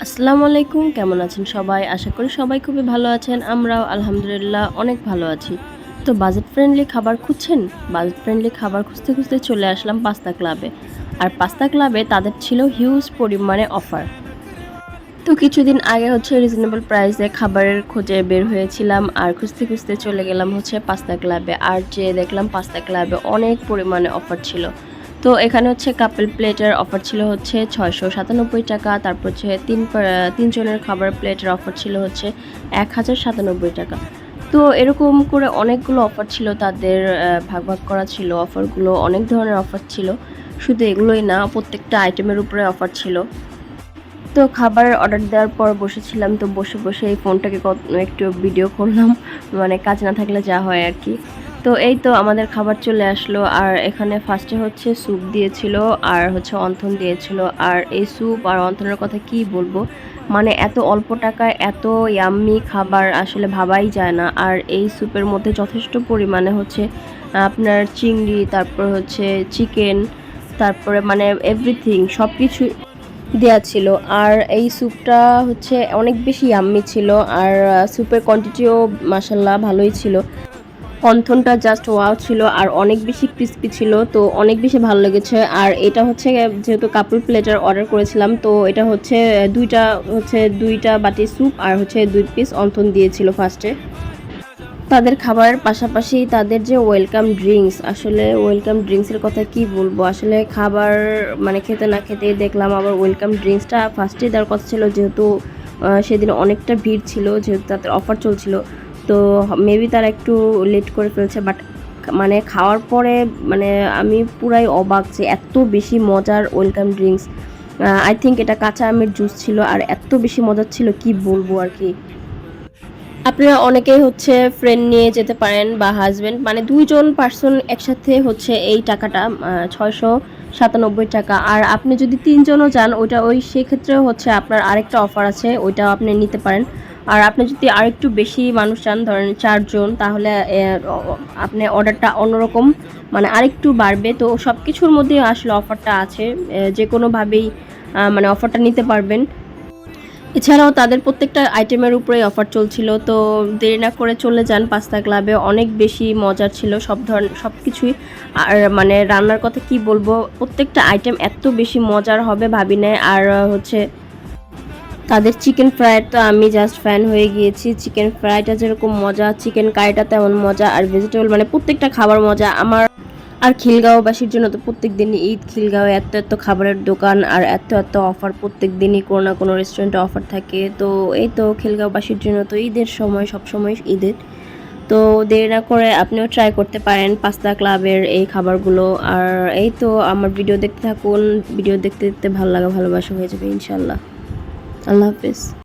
আসসালামু আলাইকুম, কেমন আছেন সবাই? আশা করি সবাই খুবই ভালো আছেন, আমরাও আলহামদুলিল্লাহ অনেক ভালো আছি। তো বাজেট ফ্রেন্ডলি খাবার খুঁজছেন? বাজেট ফ্রেন্ডলি খাবার খুঁজতে খুঁজতে চলে আসলাম পাস্তা ক্লাবে আর পাস্তা ক্লাবে তাদের ছিল হিউজ পরিমাণে অফার তো কিছুদিন আগে হচ্ছে রিজনেবল প্রাইসে খাবারের খোঁজে বের হয়েছিলাম, আর খুঁজতে খুঁজতে চলে গেলাম হচ্ছে পাস্তা ক্লাবে আর যে দেখলাম পাস্তা ক্লাবে অনেক পরিমাণে অফার ছিল। তো এখানে হচ্ছে কাপেল প্লেটের অফার ছিল হচ্ছে ছয়শো সাতানব্বই টাকা, তারপর হচ্ছে তিন তিনজনের খাবার প্লেটের অফার ছিল হচ্ছে এক হাজার সাতানব্বই টাকা। তো এরকম করে অনেকগুলো অফার ছিল, তাদের ভাগ ভাগ করা ছিল অফারগুলো অনেক ধরনের অফার ছিল। শুধু এগুলোই না, প্রত্যেকটা আইটেমের উপরে অফার ছিল। তো খাবার অর্ডার দেওয়ার পর বসেছিলাম, তো বসে বসে এই ফোনটাকে একটু ভিডিও করলাম। মানে কাজ না থাকলে যা হয় আর কি। তো এই তো আমাদের খাবার চলে আসলো। আর এখানে ফার্স্টে হচ্ছে স্যুপ দিয়েছিল, আর হচ্ছে অন্থন দিয়েছিল। আর এই স্যুপ আর অন্থনের কথা কি বলব? মানে এত অল্প টাকায় এত ইয়াম্মি খাবার আসলে ভাবাই যায় না। আর এই স্যুপের মধ্যে যথেষ্ট পরিমাণে হচ্ছে আপনার চিংড়ি, তারপর হচ্ছে চিকেন তারপরে মানে এভরিথিং সব কিছু দেওয়া ছিল। আর এই স্যুপটা হচ্ছে অনেক বেশি ইয়াম্মি ছিল। আর স্যুপের কোয়ান্টিটিও মাসাল্লাহ ভালোই ছিল। অন্থনটা জাস্ট ওয়াও ছিল আর অনেক বেশি ক্রিস্পি ছিল, তো অনেক বেশি ভালো লেগেছে। আর এটা হচ্ছে যেহেতু কাপল প্লেটার অর্ডার করেছিলাম, তো এটা হচ্ছে দুইটা হচ্ছে দুইটা বাটি স্যুপ আর হচ্ছে দুই পিস অন্থন দিয়েছিল ফার্স্টে তাদের খাবারের পাশাপাশি তাদের যে ওয়েলকাম ড্রিঙ্কস আসলে ওয়েলকাম ড্রিঙ্কসের কথা কি বলব? আসলে খাবার মানে খেতে না খেতে দেখলাম আবার ওয়েলকাম ড্রিঙ্কসটা ফার্স্টে দেওয়ার কথা ছিল, যেহেতু সেদিন অনেকটা ভিড় ছিল, যেহেতু তাদের অফার চলছিল। তো মেবি তারা একটু লেট করে ফেলছে বাট মানে খাওয়ার পরে মানে আমি পুরাই অবাক যে এত বেশি মজার ওয়েলকাম ড্রিঙ্কস আই থিঙ্ক এটা কাঁচা আমের জুস ছিল আর এত বেশি মজার ছিল, কি বলব আর কি। আপনারা অনেকেই হচ্ছে ফ্রেন্ড নিয়ে যেতে পারেন বা হাজবেন্ড মানে দুইজন পার্সন একসাথে হচ্ছে এই টাকাটা ছয়শো সাতানব্বই টাকা। আর আপনি যদি তিনজনও যান, ওইটা ওই সেক্ষেত্রেও হচ্ছে আপনার আরেকটা অফার আছে, ওইটাও আপনি নিতে পারেন। আর আপনি যদি আরেকটু বেশি মানুষ চান, ধরেন চারজন, তাহলে আপনি অর্ডারটা অন্যরকম মানে আরেকটু বাড়বে। তো সব কিছুর মধ্যে আসলে অফারটা আছে যে কোনোভাবেই মানে অফারটা নিতে পারবেন। এছাড়াও তাদের প্রত্যেকটা আইটেমের উপরে অফার চলছিল, তো দেরি না করে চলে যান পাস্তা ক্লাবে। অনেক বেশি মজার ছিল সব ধরনের সব কিছুই আর মানে রান্নার কথা কি বলব, প্রত্যেকটা আইটেম এত বেশি মজার হবে ভাবি নাই আর, হচ্ছে তাদের চিকেন ফ্রাইড তো আমি জাস্ট ফ্যান হয়ে গিয়েছি। চিকেন ফ্রাইটা যেরকম মজা চিকেন কারিটা তেমন মজা, আর ভেজিটেবল মানে প্রত্যেকটা খাবার মজা। আমার আর খিলগাঁওবাসীর জন্য তো প্রত্যেক দিনই ঈদ, খিলগাঁও এত এত খাবারের দোকান, আর এত এত অফার প্রত্যেক দিনই কোনো না কোনো রেস্টুরেন্টে অফার থাকে। তো এই তো খিলগাঁওবাসীর জন্য তো ঈদের সময় সব সময় ঈদের। তো দেরি না করে আপনিও ট্রাই করতে পারেন পাস্তা ক্লাবের এই খাবারগুলো। আর এই তো আমার ভিডিও দেখতে থাকুন ভিডিও দেখতে দেখতে ভালো লাগা, ভালোবাসা হয়ে যাবে ইনশাল্লাহ। আল্লাহ হাফিজ